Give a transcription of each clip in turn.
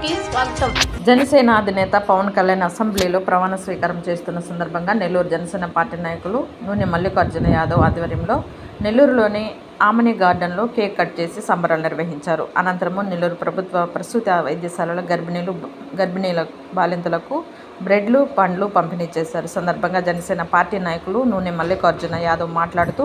స్వాగతం. జనసేన అధినేత పవన్ కళ్యాణ్ అసెంబ్లీలో ప్రమాణ స్వీకారం చేస్తున్న సందర్భంగా నెల్లూరు జనసేన పార్టీ నాయకులు నూనె మల్లికార్జున యాదవ్ ఆధ్వర్యంలో నెల్లూరులోని ఆమని గార్డెన్లో కేక్ కట్ చేసి సంబరాలు నిర్వహించారు. అనంతరము నెల్లూరు ప్రభుత్వ ప్రసూతి వైద్యశాలలో గర్భిణీలు గర్భిణీల బాలింతలకు బ్రెడ్లు పండ్లు పంపిణీ చేశారు. సందర్భంగా జనసేన పార్టీ నాయకులు నూనె మల్లికార్జున యాదవ్ మాట్లాడుతూ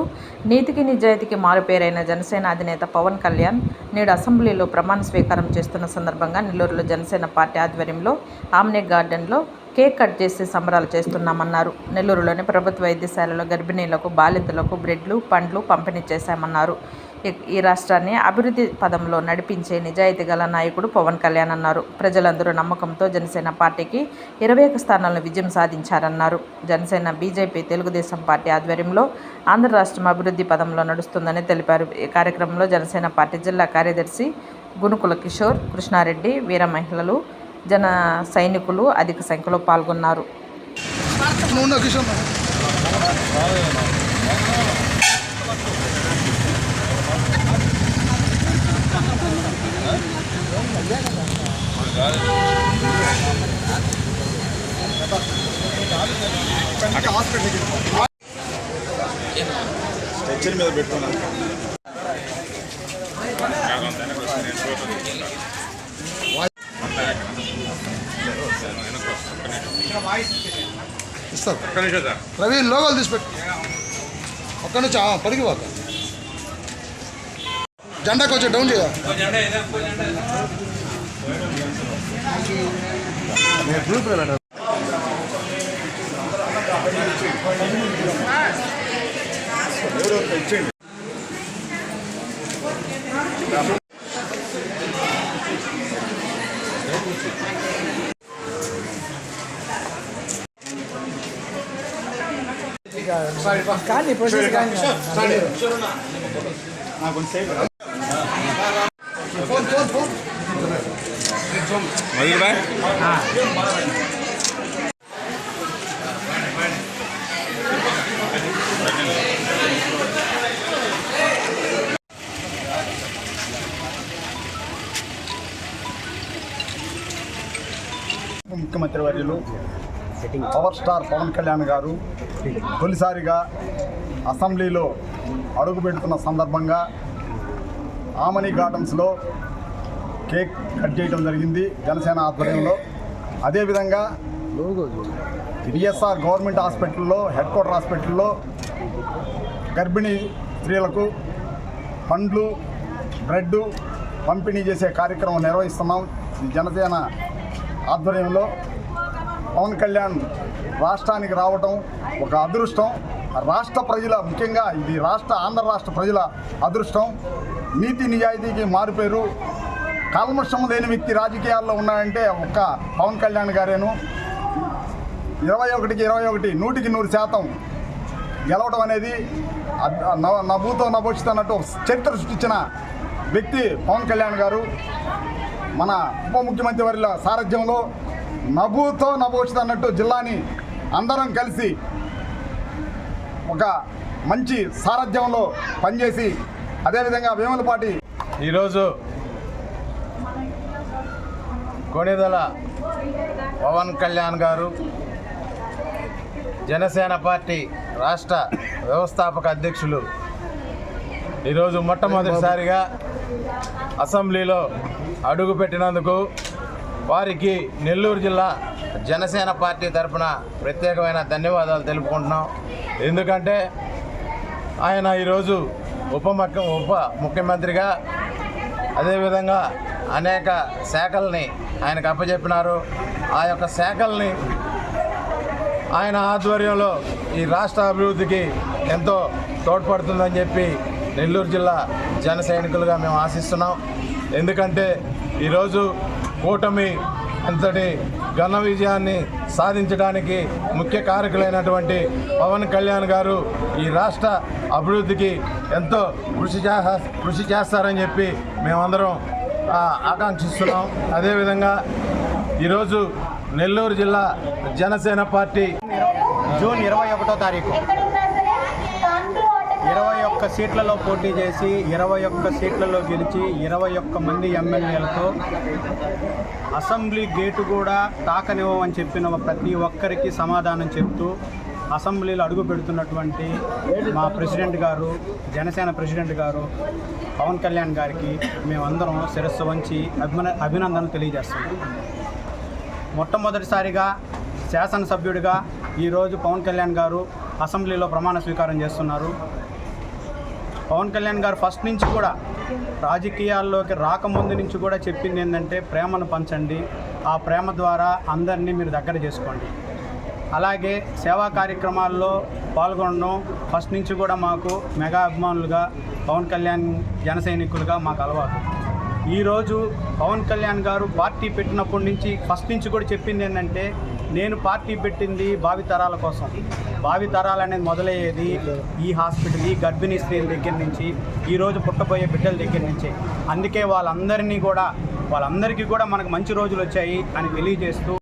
నీతికి నిజాయితీకి మారుపేరైన జనసేన అధినేత పవన్ కళ్యాణ్ నేడు అసెంబ్లీలో ప్రమాణ స్వీకారం చేస్తున్న సందర్భంగా నెల్లూరులో జనసేన పార్టీ ఆధ్వర్యంలో ఆమ్నే గార్డెన్లో కేక్ కట్ చేసి సంబరాలు చేస్తున్నామన్నారు. నెల్లూరులోని ప్రభుత్వ వైద్యశాలలో గర్భిణీలకు బాలింతలకు బ్రెడ్లు పండ్లు పంపిణీ చేశామన్నారు. ఈ- రాష్ట్రాన్ని అభివృద్ధి పదంలో నడిపించే నిజాయితీ గల నాయకుడు పవన్ కళ్యాణ్ అన్నారు. ప్రజలందరూ నమ్మకంతో జనసేన పార్టీకి ఇరవై ఒక స్థానాలను విజయం సాధించారన్నారు. జనసేన బీజేపీ తెలుగుదేశం పార్టీ ఆధ్వర్యంలో ఆంధ్ర రాష్ట్రం అభివృద్ధి పదంలో నడుస్తుందని తెలిపారు. ఈ కార్యక్రమంలో జనసేన పార్టీ జిల్లా కార్యదర్శి గునుకుల కిషోర్ కృష్ణారెడ్డి వీర మహిళలు జన సైనికులు అధిక సంఖ్యలో పాల్గొన్నారు. స్ట్రెచ్చర్ మీద పెట్టుకున్నాను. ఇస్తారు రవి లోగోలు తీసిపెట్టు. ఒక్క నుంచి పడికి పోక జెండా కొంచెం డౌన్ చేయ. ఫోన్ ఫోన్ ఫోన్ మొదలు బాయ్ ముఖ్యమంత్రి వర్యులు Power star Pawan Kalyan garu తొలిసారిగా అసెంబ్లీలో అడుగుపెడుతున్న సందర్భంగా ఆమని గార్డెన్స్లో కేక్ కట్ చేయడం జరిగింది జనసేన ఆధ్వర్యంలో. అదేవిధంగా విఎస్ఆర్ గవర్నమెంట్ హాస్పిటల్లో హెడ్ క్వార్టర్ హాస్పిటల్లో గర్భిణీ స్త్రీలకు పండ్లు బ్రెడ్ పంపిణీ చేసే కార్యక్రమం నిర్వహిస్తున్నాం ఈ జనసేన ఆధ్వర్యంలో. పవన్ కళ్యాణ్ రాష్ట్రానికి రావటం ఒక అదృష్టం. రాష్ట్ర ప్రజల ముఖ్యంగా ఇది రాష్ట్ర ఆంధ్ర రాష్ట్ర ప్రజల అదృష్టం. నీతి నిజాయితీకి మారుపేరు. కల్మషం లేని వ్యక్తి రాజకీయాల్లో ఉన్నాడంటే ఒక్క పవన్ కళ్యాణ్ గారేను. ఇరవై ఒకటికి ఇరవై ఒకటి నూటికి నూరు శాతం గెలవడం అనేది అద్- నభూతో నభోచిత అన్నట్టు చరిత్ర సృష్టించిన వ్యక్తి పవన్ కళ్యాణ్ గారు. మన ఉప ముఖ్యమంత్రి వారి సారథ్యంలో నవ్వుతో నవ్వచ్చు అన్నట్టు జిల్లాని అందరం కలిసి ఒక మంచి సారథ్యంలో పనిచేసి అదేవిధంగా వేములపాటి ఈరోజు కొణిదల పవన్ కళ్యాణ్ గారు జనసేన పార్టీ రాష్ట్ర వ్యవస్థాపక అధ్యక్షులు. ఈరోజు మొట్టమొదటిసారిగా అసెంబ్లీలో అడుగుపెట్టినందుకు వారికి నెల్లూరు జిల్లా జనసేన పార్టీ తరఫున ప్రత్యేకమైన ధన్యవాదాలు తెలుపుకుంటున్నాం. ఎందుకంటే ఆయన ఈరోజు ఉప ఉప ముఖ్యమంత్రిగా అదేవిధంగా అనేక శాఖల్ని ఆయనకు అప్పచెప్పినారు ఆ యొక్క శాఖల్ని ఆయన ఆధ్వర్యంలో ఈ రాష్ట్ర అభివృద్ధికి ఎంతో తోడ్పడుతుందని చెప్పి నెల్లూరు జిల్లా జన సైనికులుగా మేము ఆశిస్తున్నాం. ఎందుకంటే ఈరోజు కూటమి అంతటి ఘన విజయాన్ని సాధించడానికి ముఖ్య కారకులైనటువంటి పవన్ కళ్యాణ్ గారు ఈ రాష్ట్ర అభివృద్ధికి ఎంతో కృషి చే కృషి చేస్తారని చెప్పి మేమందరం ఆకాంక్షిస్తున్నాం. అదేవిధంగా ఈరోజు నెల్లూరు జిల్లా జనసేన పార్టీ జూన్ ఇరవై ఒకటో తారీఖు. ఒక్క సీట్లలో పోటీ చేసి ఇరవై ఒక్క సీట్లలో గెలిచి ఇరవై ఒక్క మంది ఎమ్మెల్యేలతో అసెంబ్లీ గేటు కూడా తాకనివ్వమని చెప్పిన ప్రతి ఒక్కరికి సమాధానం చెప్తూ అసెంబ్లీలో అడుగు పెడుతున్నటువంటి మా ప్రెసిడెంట్ గారు జనసేన ప్రెసిడెంట్ గారు పవన్ కళ్యాణ్ గారికి మేమందరం శిరస్సు వంచి అభిన అభినందనలు తెలియజేస్తున్నాం. మొట్టమొదటిసారిగా శాసనసభ్యుడిగా ఈరోజు పవన్ కళ్యాణ్ గారు అసెంబ్లీలో ప్రమాణ స్వీకారం చేస్తున్నారు. పవన్ కళ్యాణ్ గారు ఫస్ట్ నుంచి కూడా రాజకీయాల్లోకి రాకముందు నుంచి కూడా చెప్పింది ఏంటంటే ప్రేమను పంచండి. ఆ ప్రేమ ద్వారా అందరినీ మీరు దగ్గర చేసుకోండి. అలాగే సేవా కార్యక్రమాల్లో పాల్గొనడం ఫస్ట్ నుంచి కూడా మాకు మెగా అభిమానులుగా పవన్ కళ్యాణ్ జన సైనికులుగా మాకు అలవాటు. ఈరోజు పవన్ కళ్యాణ్ గారు పార్టీ పెట్టినప్పటి నుంచి ఫస్ట్ నుంచి కూడా చెప్పింది ఏంటంటే నేను పార్టీ పెట్టింది భావితరాల కోసం. భావితరాలు అనేది మొదలయ్యేది ఈ హాస్పిటల్ ఈ గర్భిణీ స్త్రీల దగ్గర నుంచి ఈరోజు పుట్టబోయే బిడ్డల దగ్గర నుంచి. అందుకే వాళ్ళందరినీ కూడా వాళ్ళందరికీ కూడా మనకు మంచి రోజులు వచ్చాయి అని తెలియజేస్తూ